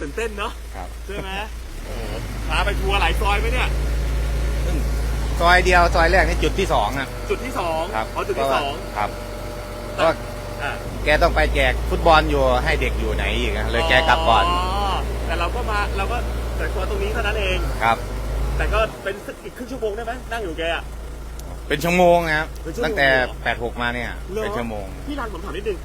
ตื่นเต้นเนาะครับใช่ไหมโอ้โหพาไปทัวร์หลายซอยไหมเนี่ย ซึ่งซอยเดียวซอยแรกนี่จุดที่สองอะจุดที่สองครับอ๋อจุดที่สองครับเพราะว่าอ่าแกต้องไปแจกฟุตบอลอยู่ให้เด็กอยู่ไหนอีกอะเลยแกกลับก่อนแต่เราก็มาเราก็แต่ตัวตรงนี้เท่านั้นเอง ครับ แต่ก็เป็นสักอีกครึ่งชั่วโมงได้ไหมนั่งอยู่แกอะ เป็นชั่วโมงนะครับเป็นชั่วโมงตั้งแต่เหรอ แปดหกมาเนี่ยหรอเป็นชั่วโมง พี่รันผมถามนิดนึง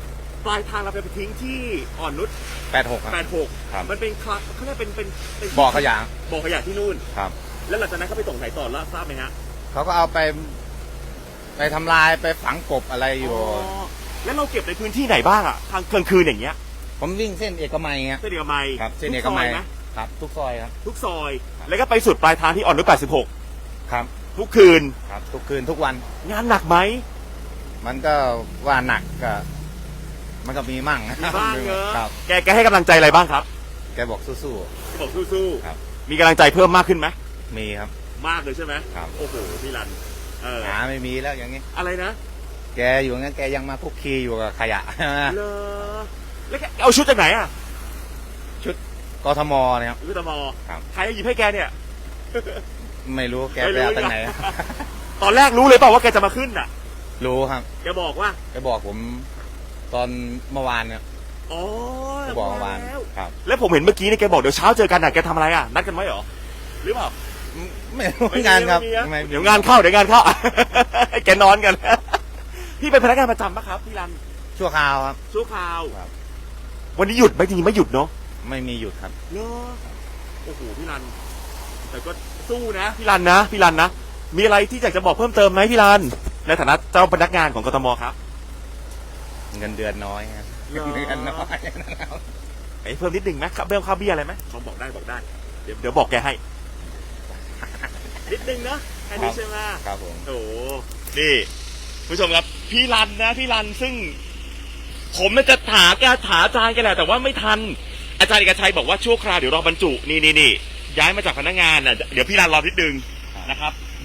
ปลายทางเราไปทิ้งที่อ่อนนุชแปดหกแปดหกครับมันเป็นคลักเขาเรียกเป็นเป็นเป็นบ่อขยะบ่อขยะที่นู่น ครับ แล้วหลังจากนั้นเขาไปส่งไหนต่อแล้วทราบไหมฮะเขาก็เอาไป ไปทำลายไปฝังกบอะไรอยู่อ๋อแล้วเราเก็บในพื้นที่ไหนบ้างอะทางกลางคืนอย่างเงี้ยผมวิ่งเส้นเอกมัยครับเส้นเอกมัยครับ เส้นเอกทุซมัอยยไหมครับ ทุกซอยครับ ทุกซอยครับแล้วก็ไปสุดปลายทางที่อ่อนนุช86ครับทุกคืน ครับ ทุกคืนทุกวัน งานหนักไหมมันก็ว่าหนักก็ มันก็มีมั่งมีบ้างเนอะครับ แกแกให้กำลังใจอะไรบ้างครับแกบอกสู้ บอกสู้ครับ ๆมีกำลังใจเพิ่มมากขึ้นไหมๆ มีครับ มากเลยใช่ไหมครับ โอ้โหพี่รันเออหาไม่มีแล้วอย่างนี้ อะไรนะแกอยู่งั้นแกยังมาคุกคีอยู่กับขยะ เลอแล้วแกเอาชุดจากไหนอะกทมนะครับ ยุทธมอครับ ใครเอาหยิบให้แกเนี่ย ไม่รู้แกไม่ไปรู้เอาตั้งไหน ตอนแรกรู้เลยเปล่าว่าแกจะมาขึ้นอะ รู้ครับ แกบอกว่าแกบอกผม ตอนเมื่อวานเนี่ยอ๋อแกบอกเมื่อวานแล้วครับแล้วผมเห็นเมื่อกี้นี่แกบอกเดี๋ยวเช้าเจอกันอะแกทำอะไรอะนัดกันไว้เหรอหรือเปล่าไม่รู้งานครับไม่มีนะไม่เดี๋ยวงานเข้าเดี๋ยวงานเข้าให้แกนอนกัน พี่เป็นพนักงานประจำปะครับพี่รันชั่วคราวครับ ชั่วคราว ครับ วันนี้หยุดไหมจริงๆไม่หยุดเนาะไม่มีหยุดครับ เนาะโอ้โหพี่รัน แต่ก็สู้นะพี่รันนะพี่รันนะมีอะไรที่อยากจะบอกเพิ่มเติมไหมพี่รันในฐานะเจ้าพนักงานของกทมครับ เงินเดือนน้อยครับเหรอ เงินเดือนน้อยนะครับไอ้เพิ่มนิดหนึ่งไหมครับเบี้ยค่าเบี้ยอะไรไหมเขาบอกได้บอกได้ เดี๋ยวเดี๋ยวบอกแกให้ นิดนึงนะแค่นี้ใช่ไหมครับผม โอ้โหนี่ผู้ชมครับพี่รันนะพี่รันซึ่ง ผมน่าจะถามแกถามอาจารย์แกแหละแต่ว่าไม่ทัน อาจารย์เอกชัยบอกว่าชั่วคราวเดี๋ยวรอบรรจุนี่นี่นี่ย้ายมาจากพนักงานน่ะเดี๋ยวพี่รันรอนิดนึงนะครับ